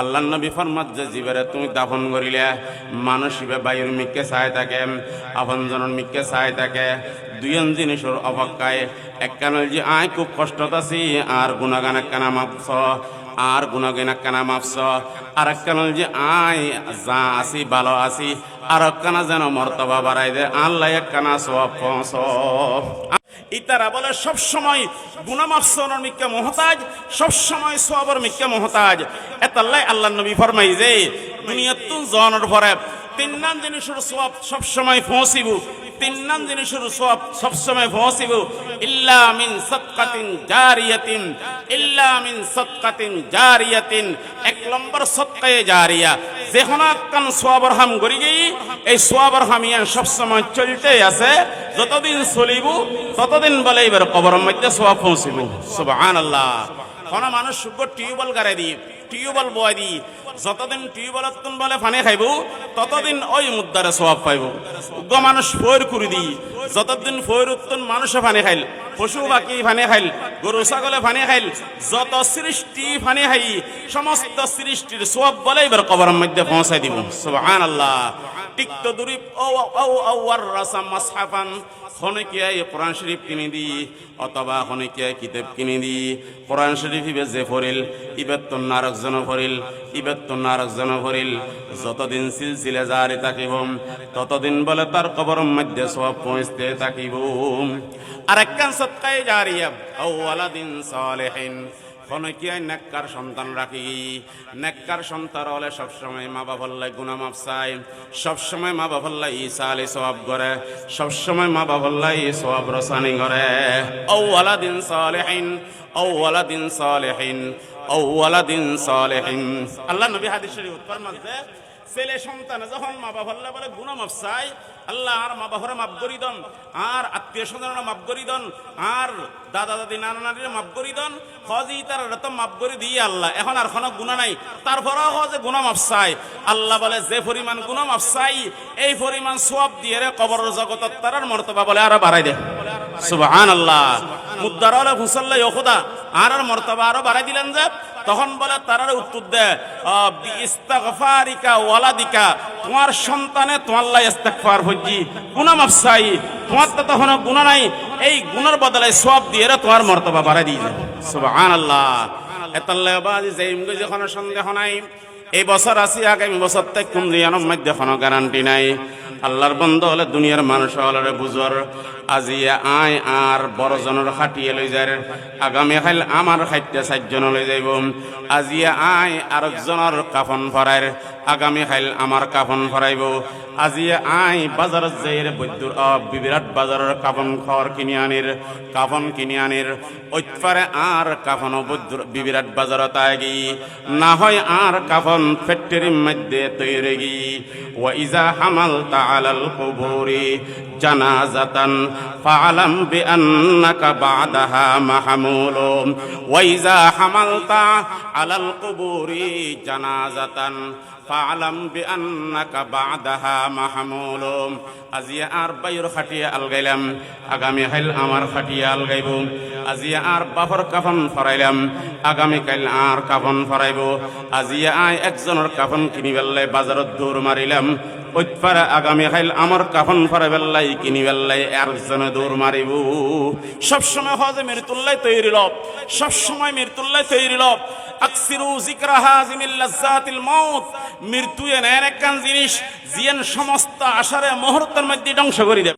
আল্লাহ নবী ফরমাত যে জীবেরে তুমি দাফন করিলে, মানুষ ইবে বায়ুর মিককে চাই থাকে, আপনজনের মিককে চাই থাকে। দুইজন জিনিসের অপেক্ষায় একখানে যে আয় খুব কষ্টত আছি, আর গুণাগান একখানা মাপছ, আর গুণাগান একখানা মাপছ। আর একখানে যে আয়, যা আছি, ভালো আছি আর একখানা যেন মর্তবা বাড়াই দে, আল্লাহ একখানা সব সব ইতারা বলে, সব সময় গুনামাফসনের মিক্কা মহতাজ, সব সময় সবর মিক্কা মহতাজ। এতাল্লাই আল্লাহ নবী ফরমাই যে দুনিয়াতুন জনের পরে তিন নাম জিনিসের সব সব সময় পৌঁছিব তিন নাম জিনিসের সব সময় পৌঁছিব ইল্লা মিন সদকাতিন জারিয়াতিন, ইল্লা মিন সদকাতিন জারিয়াতিন। এক নম্বর সদকায়ে জারিয়া যেখন কান সোয়াবর হাম করি গই এই সোয়াবর হামিয়ান সবসময় চলতে আছে। যতদিন চলিব, ততদিন বলে এবার কবর মধ্যে সোয়াব পৌঁছিব। সুবহানাল্লাহ। কোন মানুষ টিউবওয়েল গাড়াই দি টিউবওয়েল বয় দি যতদিন টিউবওয়েল বলে পানি খাইব, ততদিন ওই মুদ্রারে সোয়াব পাইব। উগ্র মানুষ ফৈর করে দি যতদিন ফৈর উত্তন মানুষে পানি খাইল, পশু বাকি পানি খাইল, গরু ছাগলে পানি খাইল, যত সৃষ্টি পানি খাই, সমস্ত সৃষ্টির সোয়াব বলে এবার কবরের মধ্যে পৌঁছাই দিব। সুবহানাল্লাহ। টিকতো দুরি ও ও ও ওয়ার রাসাম মাসহাফান। খনিকিয়ায় কোরআন শরীফ কিনে দি অথবা খনিকিয়ায় কিতাব কিনে দি কোরআন শরীফ ইবে যে ফরিল ইবের তো নারকজন ফরিল ইবের তো নারকজন ফরিল যতদিন সিলসিলে জারি থাকিব ততদিন বলে তার কবর মধ্যে সব পৌঁছতে থাকিব আর একখান সৎকায় জারিয়া দিন আলাদিন সালেহিন। খনকিয়ায় নেককার সন্তান রাখি। নেককার সন্তান হলে সবসময় মা বাবাল্লাই গুনা মাপ চাই সবসময় মা বাবাল্লাই ঈসা আলী সবাব করে। সবসময় মা বাবাল্লাই সবাব রসানি করে। ও দিন সালেহিন ও আলাদিন সালেহিন দিন আলাদিন সালেহিন। আল্লাহ নবী হাদিস শরীফ ফরমাতে ছেলে সন্তান যখন মা বাবা বলে গুনা মাপ চাই আল্লাহ আর মা বাবারে মাপ করি দন আর আত্মীয় স্বজনরা মাপ করি দন আর দাদা দাদি নানা নানির মাফ করি দন হজি তার রত মাফ করে দিয়ে আল্লাহ এখন আর কোনো গুণা নাই। তারপরেও হজে গুণা মাফ চাই। আল্লাহ বলে যে পরিমাণ গুণা মাফ চাই এই পরিমাণ সব দিয়ে রে কবর জগতত তারার মর্তবা বলে আরও বাড়াই দে। সুবহান আল্লাহ মুদ্দার হলে ফুসল্লাই ওখুদা আর আর মর্তবা আরও বাড়াই দিলেন যে তখন বলে, তারার উত্তর দেয় ইস্তাগফারিকা ওয়ালাদিকা, তোমার সন্তানে তোমার লাই ইস্তাগফার হজ্জি গুনাহ মাফসাই তোমার তো তখন গুনাহ নাই, এই গুনার বদলে সব দিয়ে তোমার মর্তবা বাড়াই দিয়ে সুবহানাল্লাহ। এতাল্লাহ বাজি যাইম যখন সন্দেহ নাই এই বছর আসি আগামী বছর থেকে কোন দিয়ানোর মধ্যে কোনো গ্যারান্টি নাই। আল্লাহর বন্ধ হলে দুনিয়ার মানুষ হলে বুঝর। আজি আয় আর বড় জনের খাটিয়ে লই যায় আগামী খাইল আমার খাইতে চারজন লই যাইব। আজি আয় আরেকজনের কাফন ফরাইর আগামী খাইল আমার কাফন ফরাইব আজি আয় বাজারত যাইর বৈদ্যুর বিরাট বাজারের কাফন খড় কিনি আনির, কাফন কিনি আনির। ঐতপারে আর কাফন বৈদ্যুর বিরাট বাজারত আগি না হয় আর কাফন لم فتر مجد طيري وإذا حملت على القبور جنازة فاعلم بأنك بعدها محمول. وإذا حملت على القبور جنازة فاعلم بأنك بعدها محمول. আজিয়া আর বাইর খাটিয়া আলগাইলাম। আগামী হাইল আমার খাটিয়া আলগাইব। আজিয়া আর বাফর কাফন ফরাইলাম। আগামী কাইল আর কাফন ফরাইব। আজিয়া আয় একজনের কাফন কিনি বেল্লাই বাজারত দৌড় মারিলাম। ওইপারে আগামী খাইল আমার কাফন ফরে বেল্লাই কিনি বেল্লাই একজনে দৌড় মারিব। সবসময় হজে মৃত্যুল্লাই তৈরি লব সবসময় মৃত্যুল্লাই তৈরি লব আকসিরু জিকরা হাজিমিল লাজ্জাতিল মাউত। মৃত্যু এন একখান জিনিস। জিয়ান সমস্ত আশারে মুহূর্তের মধ্যে ধ্বংস করে দেবে।